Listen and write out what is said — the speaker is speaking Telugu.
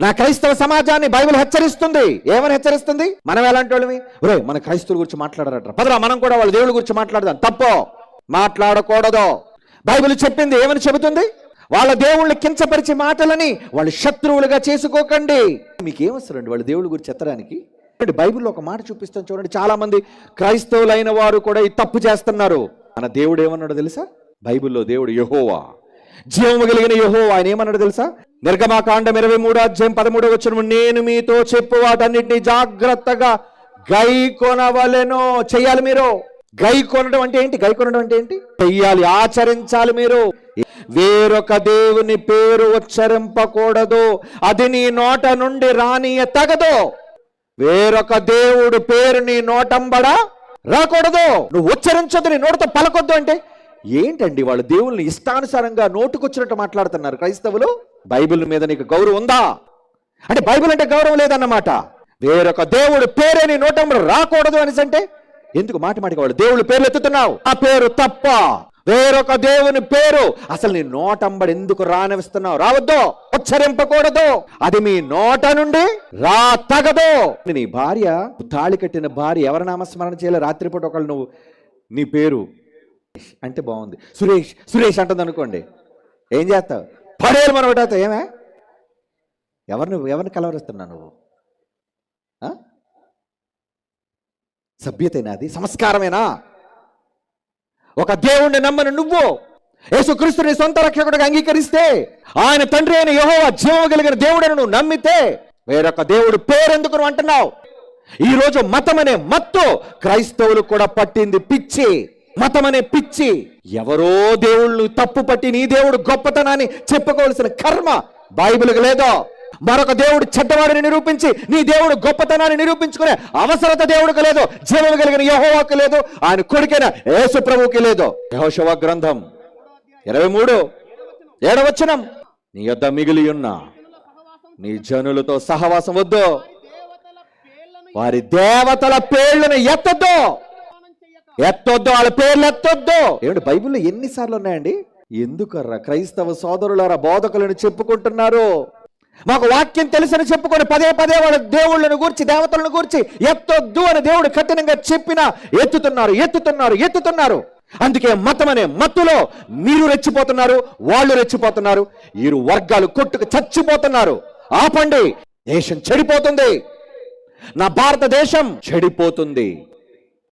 నా క్రైస్తవ సమాజాన్ని బైబిల్ హెచ్చరిస్తుంది. ఏమని హెచ్చరిస్తుంది? మనం ఎలాంటి వాళ్ళమి? ఒరే మన క్రైస్తవుల గురించి మాట్లాడారట పదరా మనం కూడా వాళ్ళ దేవుడి గురించి మాట్లాడదాం. తప్పో? మాట్లాడకూడదు. బైబిల్ చెప్పింది ఏమని చెబుతుంది? వాళ్ళ దేవుళ్ళు కించపరిచే మాటలని వాళ్ళు శత్రువులుగా చేసుకోకండి. మీకు ఏమొస్తారండి వాళ్ళ దేవుడి గురించి ఎత్తడానికి? బైబిల్లో ఒక మాట చూపిస్తాను చూడండి. చాలా మంది క్రైస్తవులైన వారు కూడా ఈ తప్పు చేస్తున్నారు. మన దేవుడు ఏమన్నాడో తెలుసా? బైబిల్లో దేవుడు యహోవా. జీవము కలిగిన యహోవా. ఆయన ఏమన్నాడు తెలుసా? నిర్గమాకాండం ఇరవై మూడు అధ్యాయం పదమూడు వచ్చిన నేను మీతో చెప్పు వాటన్నిటిని జాగ్రత్తగా గై కొనవలెను చెయ్యాలి మీరు. గై కొనడం అంటే ఏంటి? గై కొనడం అంటే ఏంటి? చెయ్యాలి ఆచరించాలి మీరు. వేరొక దేవుని పేరు ఉచ్చరింపకూడదు. అది నీ నోట నుండి రానియ తగదు వేరొక దేవుడు పేరు నీ నోటంబడ రాకూడదు. నువ్వు ఉచ్చరించొద్దు నీ నోటితో పలకొద్దు అంటే ఏంటండి వాళ్ళు దేవుల్ని ఇష్టానుసారంగా నోటుకొచ్చినట్టు మాట్లాడుతున్నారు? క్రైస్తవులు బైబిల్ మీద నీకు గౌరవం ఉందా? అంటే బైబిల్ అంటే గౌరవం లేదన్నమాట. వేరొక దేవుడు పేరే నీ నోటంబడు రాకూడదు అనేసి అంటే ఎందుకు మాటి మాటికి వాళ్ళు దేవుడు పేర్లు ఎత్తుతున్నావు? ఆ పేరు తప్ప. వేరొక దేవుని పేరు అసలు నీ నోటంబడి ఎందుకు రానిస్తున్నావు? రావద్దు ఉచ్చరింపకూడదు. అది మీ నోట నుండి రా తగదు నీ భార్య తాళి కట్టిన భార్య ఎవరి నామస్మరణ చేయాలి రాత్రిపూట ఒకళ్ళు నువ్వు నీ పేరు అంటే బాగుంది. సురేష్ సురేష్ అంటుంది అనుకోండి. ఏం చేస్తావు? పడేలు మనం ఒకటి ఏమే? ఎవరిని ఎవరిని కలవరిస్తున్నావు నువ్వు? ఆ? సభ్యతేనా అది సంస్కారమేనా? ఒక దేవుణ్ణి నమ్మని నువ్వు యేసుక్రీస్తుని సొంత రక్షకుడిగా అంగీకరిస్తే ఆయన తండ్రి అయిన యహో జీవం కలిగిన దేవుడని నువ్వు నమ్మితే వేరొక దేవుడు పేరెందుకు నువ్వు అంటున్నావు? ఈ రోజు మతం అనే మత్తు క్రైస్తవులు కూడా పట్టింది పిచ్చి. మతం అనే పిచ్చి. ఎవరో దేవుళ్ళు తప్పు పట్టి నీ దేవుడు గొప్పతనాన్ని చెప్పుకోవాల్సిన కర్మ బైబిల్కి లేదో. మరొక దేవుడు చెడ్డవాడిని నిరూపించి నీ దేవుడు గొప్పతనాన్ని నిరూపించుకునే అవసరత దేవుడికి లేదు. జీవం కలిగిన యహోవాకు లేదు. ఆయన కొడుకైన యేసు ప్రభువుకి లేదు. యహోశవ గ్రంథం ఇరవై మూడు ఏడవచనం. నీ యొద్ద మిగిలి ఉన్న నీ జనులతో సహవాసం వద్దు. వారి దేవతల పేర్లను ఎత్తొద్దు. ఎత్తొద్దు వాళ్ళ పేర్లు ఎత్తొద్దు. ఏమిటి బైబిల్లో ఎన్నిసార్లు ఉన్నాయండి? ఎందుకర్రా క్రైస్తవ సోదరులారా బోధకులను చెప్పుకుంటున్నారు? మాకు వాక్యం తెలుసని చెప్పుకొని పదే పదే వాళ్ళ దేవుళ్ళను గూర్చి దేవతలను గూర్చి ఎత్తొద్దు అని దేవుడు కఠినంగా చెప్పినా ఎత్తుతున్నారు ఎత్తుతున్నారు ఎత్తుతున్నారు. అందుకే మతం అనే మత్తులో మీరు రెచ్చిపోతున్నారు వాళ్ళు రెచ్చిపోతున్నారు ఇరు వర్గాలు కొట్టుకు చచ్చిపోతున్నారు. ఆపండి దేశం చెడిపోతుంది. నా భారతదేశం చెడిపోతుంది.